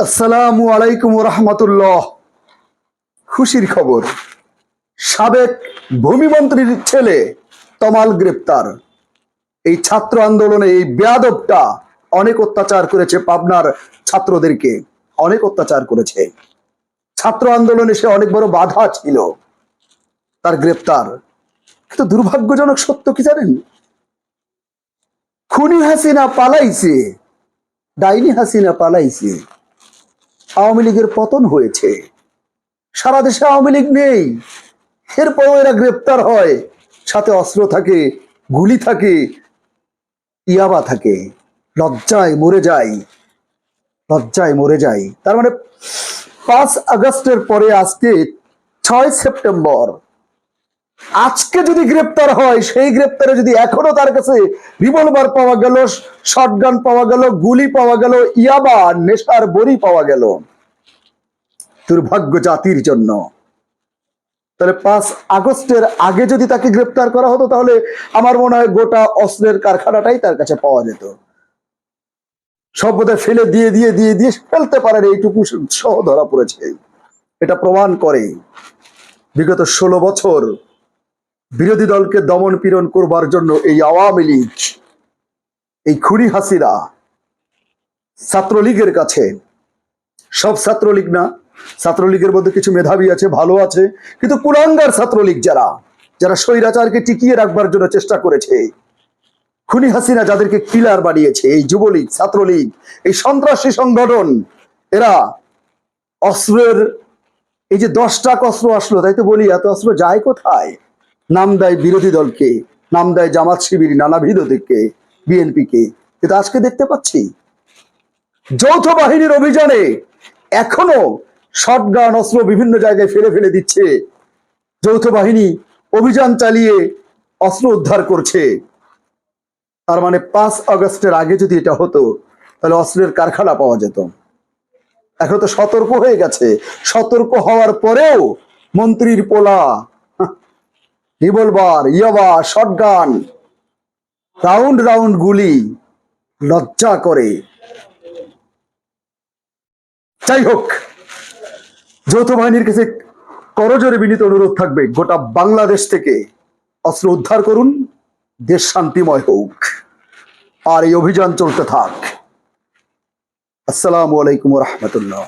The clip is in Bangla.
আসসালামু আলাইকুম রহমতুল্লাহ খুশির খবর। সাবেক ভূমিমন্ত্রীর ছেলে তমাল গ্রেপ্তার। এই ছাত্র আন্দোলনে এই বেয়াদবটা অনেক অত্যাচার করেছে পাবনার ছাত্রদেরকে, অনেক অত্যাচার করেছে। ছাত্র আন্দোলনে সে অনেক বড় বাধা ছিল, তার গ্রেপ্তার। কিন্তু দুর্ভাগ্যজনক সত্য কি জানেন? খুনি হাসিনা পালাইছে, ডাইনি হাসিনা পালাইছে। আওয়ামী লীগের পতন হয়েছে। সারা দেশে আওয়ামী লীগ নেই। এরপরও এরা গ্রেপ্তার হয়। সাথে অস্ত্র থাকে, গুলি থাকে, ইয়াবা থাকে। লজ্জায় মরে যায়। লজ্জায় মরে যায়। তার মানে পাঁচ আগস্টের পরে আজকে ছয় সেপ্টেম্বর আজকে যদি গ্রেপ্তার হয়, সেই গ্রেপ্তারে যদি এখনও তার কাছে রিভলভার পাওয়া গেল শটগান পাওয়া গেল, গুলি পাওয়া গেল, ইয়াবা, নেশার বড়ি পাওয়া গেল, দুর্ভাগ্য জাতির জন্য। তাহলে পাঁচ আগস্টের আগে যদি তাকে গ্রেপ্তার করা হতো, তাহলে আমার মনে হয় গোটা অস্ত্রের কারখানাটাই তার কাছে পাওয়া যেত। বোধহয় ফেলে দিয়ে দিয়ে দিয়ে দিয়ে ফেলতে পারেন, এইটুকু সহ ধরা পড়েছে। এটা প্রমাণ করে বিগত ষোলো বছর বিরোধী দলকে দমন পীড়ন করবার জন্য এই আওয়ামী লীগ, এই খুনি হাসিরা ছাত্রলীগের কাছে, সব ছাত্রলীগ না, ছাত্রলীগের মধ্যে কিছু মেধাবী আছে, ভালো আছে, কিন্তু কুলাঙ্গার ছাত্রলীগ যারা যারা স্বৈরাচারকে টিকিয়ে রাখবার জন্য চেষ্টা করেছে, খুনি হাসিনা যাদেরকে কিলার বানিয়েছে, এই যুবলীগ, ছাত্রলীগ, এই সন্ত্রাসী সংগঠন, এরা অস্ত্রের, এই যে দশটা অস্ত্র আসলো, তাই তো বলি, এত অস্ত্র যায় কোথায়? নাম দেয় বিরোধী দলকে, নাম দেয় জামাত শিবির নানাবিধ থেকে বিএনপিকে। কিন্তু আজকে দেখতে পাচ্ছি। যৌথ বাহিনীর অভিযানে এখনও শটগান অস্ত্র বিভিন্ন জায়গায় ফেলে ফেলে দিচ্ছে। যৌথ বাহিনী অভিযান চালিয়ে অস্ত্র উদ্ধার করছে। তার মানে পাঁচ আগস্টের আগে যদি এটা হতো, তাহলে অস্ত্রের কারখানা পাওয়া যেত। এখন তো সতর্ক হয়ে গেছে। সতর্ক হওয়ার পরেও মন্ত্রীর পোলা রিভলভার, ইয়াবা, শটগান, রাউন্ড রাউন্ড গুলি লজ্জা করে। যাই হোক, যৌথ বাহিনীর কাছে করজোরে বিনীত অনুরোধ থাকবে, গোটা বাংলাদেশ থেকে অস্ত্র উদ্ধার করুন, দেশ শান্তিময় হোক। আর এই অভিযান চলতে থাক। আসসালামু আলাইকুম রহমতুল্লাহ।